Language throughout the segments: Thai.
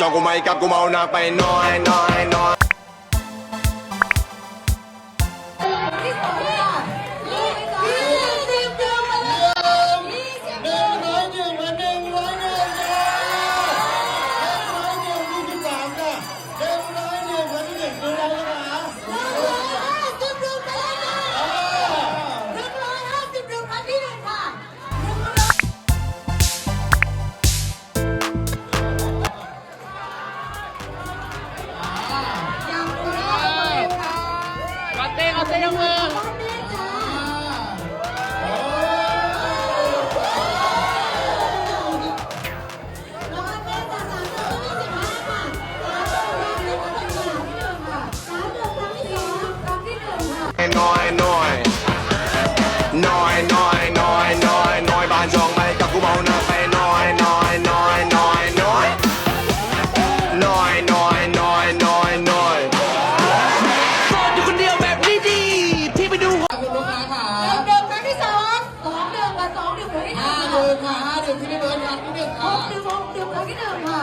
จองกูไม่กลับกูเมาหนักไปน้อยน้อยน้อย เต้เอาเต้ยกมือ ดือนค่ะห้าเดือนที่พี่เบิร์ดค่ะที่หนึ่งค่ะ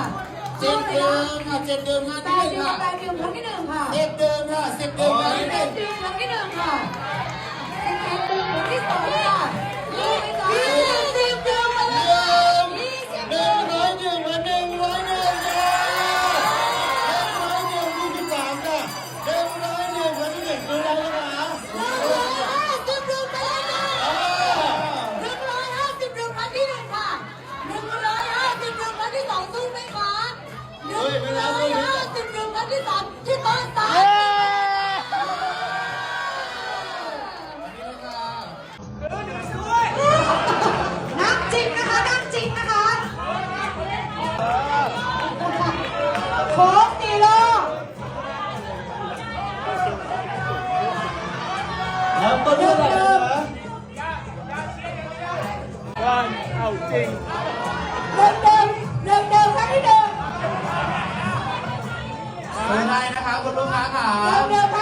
กเดือนหกเดือนครั้งที่หนึ่งค่ะเจ็ดเดิมค่ะเจ็ดเดือนค่ะแปที่หดนึ่งเดือนค่ะแปดเดือนครั้งที่หนึ่งค่ะเจ็ดเดิมค่ะสิบเดิมค่ะที่หสินึ่บงเดือนครั้งที่หนึ่งค่ะ โค้งตีโลแล้วต้นเท่าไหร่นะวันเอาจริงเดิมเดิมเดิมเดิมครั้งที่หนึ่งเป็นไงนะคะคุณลูกค้าค่ะเดิมเดิม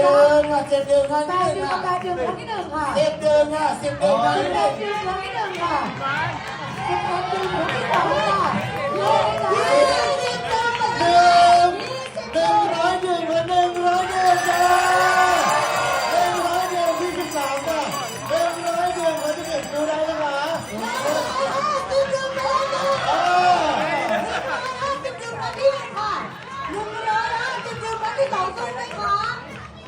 เดเดือนค่ะเจ็ดเดือนค่ะแปดหนึ่งเดือนค่ะแปดเดือนครั้งที่หนึ่งค่ะสิบเดือนค่ะสิบเดือนค่ะที่หเอ็นึ่ดงเดือนครั้งที่หนึ่งค่ะสิบเอ็ดเดือนครั้งที่สองค่ะยี่สิบเดือนมาหเลนึ่งหนึ่งร้อยหนึ่งมาหนึ่งร้อยหนึ่งจ้าหนึ่งร้อยหนึ่งยี่สิบสามจ้ะหนึ่งร้อยหนึ่งวันที่หนึ่งดูได้นะคะห้าสิบเดือนมาเลยอ่าห้าสิบเดือนครั้งที่หนึ่งค่ะ